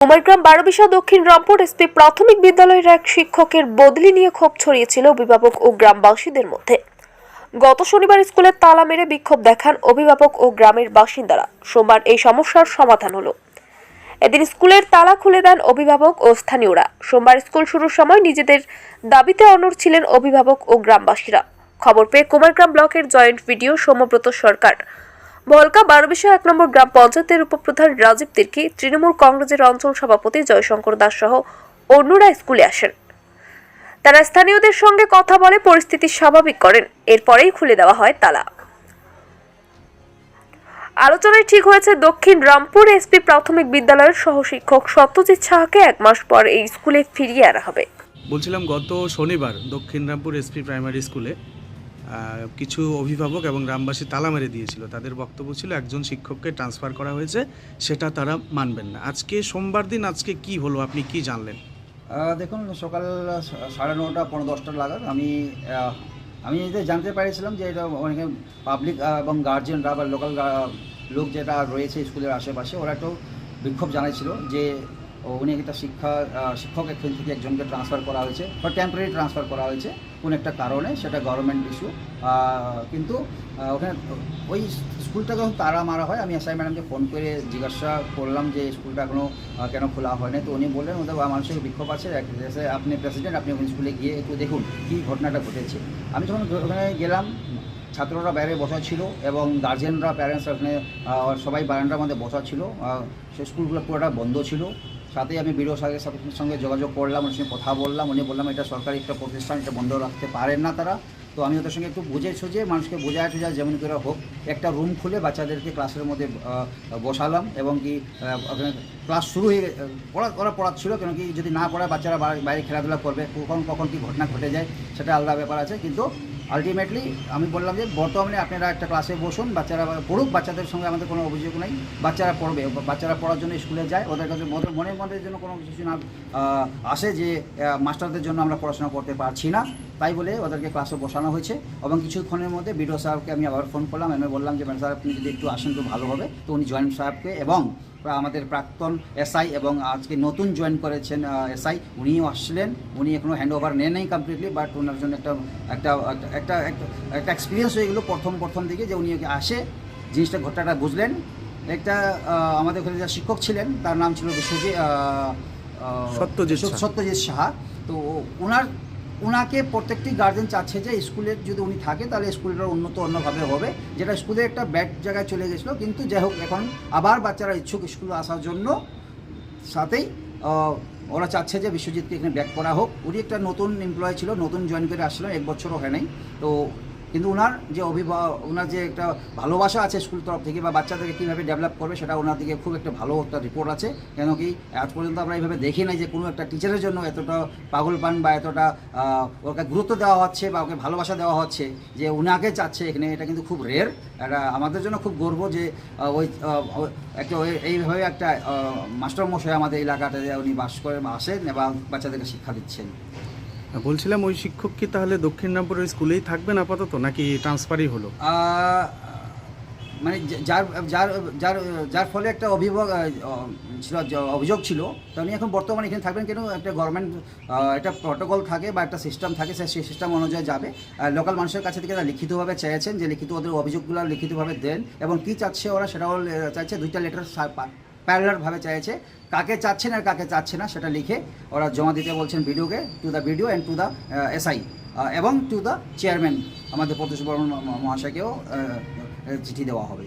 কুমারগ্রাম বারোবিশা দক্ষিণ রামপুর এসপি প্রাথমিক বিদ্যালয়ের এক শিক্ষকের বদলি নিয়ে ক্ষোভ ছড়িয়েছিল অভিভাবক ও গ্রামবাসীদের মধ্যে। গত শনিবার স্কুলের তালা মেরে বিক্ষোভ দেখান অভিভাবক ও গ্রামের বাসিন্দারা। সোমবার এই সমস্যার সমাধান হলো। এদিন স্কুলের তালা খুলে দেন অভিভাবক ও স্থানীয়রা। সোমবার স্কুল শুরুর সময় নিজেদের দাবিতে অনড় ছিলেন অভিভাবক ও গ্রামবাসীরা। খবর পেয়ে কুমারগ্রাম ব্লকের joint BDO Soumyabrata Sarkar Volker Barobisha এক নম্বর গ্রাম পঞ্চায়েতের উপপ্রধান রাজীব তির্কি, তৃণমূল কংগ্রেসের অঞ্চল সভাপতি জয়শঙ্কর দাস সহ অন্যরা স্কুলে আসেন। তারা স্থানীয়দের সঙ্গে কথা বলে পরিস্থিতি স্বাভাবিক করেন। এরপরেই খুলে দেওয়া হয় তালা। আলোচনায় ঠিক হয়েছে, দক্ষিণ রামপুর এসপি প্রাথমিক বিদ্যালয়ের সহশিক্ষক সত্যজিৎ সাহাকে এক মাস পর এই স্কুলে ফিরিয়ে আনা হবে। বলছিলাম গত শনিবার দক্ষিণ রামপুর এসপি প্রাইমারি স্কুলে কিছু অভিভাবক এবং গ্রামবাসী তালা মেরে দিয়েছিল। তাদের বক্তব্য ছিল, একজন শিক্ষককে ট্রান্সফার করা হয়েছে, সেটা তারা মানবেন না। আজকে সোমবার দিন আজকে কি হলো? আপনি কি জানলেন? দেখুন, সকাল সাড়ে নটা পনেরো দশটা লাগার আমি আমি এটা জানতে পেরেছিলাম যে এটা অনেকে পাবলিক এবং গার্জেনরা বা লোকাল লোক যেটা রয়েছে স্কুলের আশেপাশে, ওরা একটু বিক্ষোভ জানাইছিল যে উনি একটা শিক্ষা শিক্ষক এখান থেকে একজনকে ট্রান্সফার করা হয়েছে বা টেম্পোরারি ট্রান্সফার করা হয়েছে, কোন একটা কারণে সেটা গভর্নমেন্ট ইস্যু কিন্তু ওখানে ওই স্কুলটা যখন তারা মারা হয়, আমি এসআই ম্যাডামকে ফোন করে জিজ্ঞাসা করলাম যে স্কুলটা এখনও কেন খোলা হয়নি? তো উনি বললেন ওদের মানুষের বিক্ষোভ আছে আপনি প্রেসিডেন্ট আপনি ওখানে স্কুলে গিয়ে একটু দেখুন, কী ঘটনাটা ঘটেছে। আমি যখন ওখানে গেলাম, ছাত্ররা বাইরে বসা ছিল এবং গার্জেনরা প্যারেন্টসরা ওখানে সবাই বারান্দার মধ্যে বসা ছিল সে স্কুলগুলো পুরোটা বন্ধ ছিল। সাথে আমি বিডিও সাহেবের সাথে সঙ্গে যোগাযোগ করলাম ওর সঙ্গে কথা বললাম। উনি বললাম, এটা সরকারি একটা প্রতিষ্ঠান, এটা বন্ধ রাখতে পারেন না তারা। তো আমি ওদের সঙ্গে একটু বুঝে সুঝে মানুষকে বোঝায় টুঝায়, যেমন করে হোক, একটা রুম খুলে বাচ্চাদেরকে ক্লাসের মধ্যে বসালাম এবং কি ক্লাস শুরু হয়ে পড়া, ওরা পড়াচ্ছিল, কেন কি যদি না পড়ায় বাচ্চারা বাইরে খেলাধুলা করবে, কখন কখন কি ঘটনা ঘটে যায়, সেটা আলাদা ব্যাপার আছে। কিন্তু আলটিমেটলি আমি বললাম যে, বর্তমানে আপনারা একটা ক্লাসে বসুন, বাচ্চারা পড়ুক, বাচ্চাদের সঙ্গে আমাদের কোনো অভিযোগ নেই। বাচ্চারা পড়বে, বাচ্চারা পড়ার জন্য স্কুলে যায়, ওদের কাছে মনে, মনের জন্য কোনো কিছু না আসে যে মাস্টারদের জন্য আমরা পড়াশোনা করতে পারছি না। তাই বলে ওদেরকে ক্লাসে বসানো হয়েছে এবং কিছুক্ষণের মধ্যে বিডিও সাহেবকে আমি আবার ফোন করলাম, আমি বললাম যে ম্যাডাম স্যার, আপনি যদি একটু আসেন তো ভালো হবে। তো উনি জয়েন্ট সাহেবকে এবং আমাদের প্রাক্তন এসআই এবং আজকে নতুন জয়েন করেছেন এসআই। উনিও আসছিলেন উনি এখনও হ্যান্ড ওভার নেন নাই কমপ্লিটলি বাট ওনার জন্য একটা একটা একটা একটা এক্সপিরিয়েন্স হয়ে গেলো প্রথম প্রথম দিকে যে উনি আসে। জিনিসটা ঘটনাটা বুঝলেন। একটা আমাদের ওখানে যা শিক্ষক ছিলেন তার নাম ছিল বিশ্বজিৎ সত্যজিৎ সত্যজিৎ সাহা। তো ওনার ওনাকে প্রত্যেকটি গার্জেন চাচ্ছে যে স্কুলের যদি উনি থাকে, তাহলে স্কুলটা উন্নত অন্যভাবে হবে। যেটা স্কুলে একটা ব্যাড জায়গায় চলে গেছিল, কিন্তু যাই হোক, এখন আবার বাচ্চারা ইচ্ছুক স্কুলে আসার জন্য। সাথেই ওরা চাচ্ছে যে বিশ্বজিৎকে এখানে ব্যাক করা হোক। উনি একটা নতুন এমপ্লয় ছিল, নতুন জয়েন করে আসছিলাম এক বছরও হয় নাই। তো কিন্তু ওনার যে অভিভাবক ওনার যে একটা ভালোবাসা আছে স্কুল তরফ থেকে বা বাচ্চাদেরকে কীভাবে ডেভেলপ করবে সেটা ওনার দিকে খুব একটা ভালো একটা রিপোর্ট আছে। কেন কি আজ পর্যন্ত আমরা এইভাবে দেখি নাই যে কোনো একটা টিচারের জন্য এতটা পাগল পান বা এতটা ওকে গুরুত্ব দেওয়া হচ্ছে বা ওকে ভালোবাসা দেওয়া হচ্ছে যে উনাকে চাচ্ছে এখানে, এটা কিন্তু খুব রেয়ার এটা আমাদের জন্য খুব গর্ব যে ওই একটা এইভাবে একটা মাস্টারমশাই আমাদের এলাকাতে উনি বাস করে, আসেন এবং বাচ্চাদেরকে শিক্ষা দিচ্ছেন। বলছিলাম ওই শিক্ষক কি তাহলে দক্ষিণ রামপুরের স্কুলেই থাকবেন আপাতত নাকি ট্রান্সফারই হলো? মানে যার যার যার যার ফলে একটা আহ, ছিল অভিযোগ ছিল তো উনি এখন বর্তমানে এখানে থাকবেন কেন একটা গভর্নমেন্ট একটা প্রটোকল থাকে বা একটা সিস্টেম থাকে সেই সিস্টেম অনুযায়ী যাবে। আর লোকাল মানুষের কাছে থেকে তারা লিখিতভাবে চেয়েছেন যে লিখিত ওদের অভিযোগগুলো লিখিতভাবে দেন এবং কী চাচ্ছে ওরা সেটাও চাইছে দুইটা লেটার প্যারালারভাবে চাইছে, কাকে চাচ্ছেন আর কাকে চাচ্ছে না সেটা লিখে ওরা জমা দিতে বলছেন ভিডিওকে to the video and to the SI এবং টু দ্য চেয়ারম্যান আমাদের প্রত্যুষ বর্মন মহাশয়কেও চিঠি দেওয়া হবে।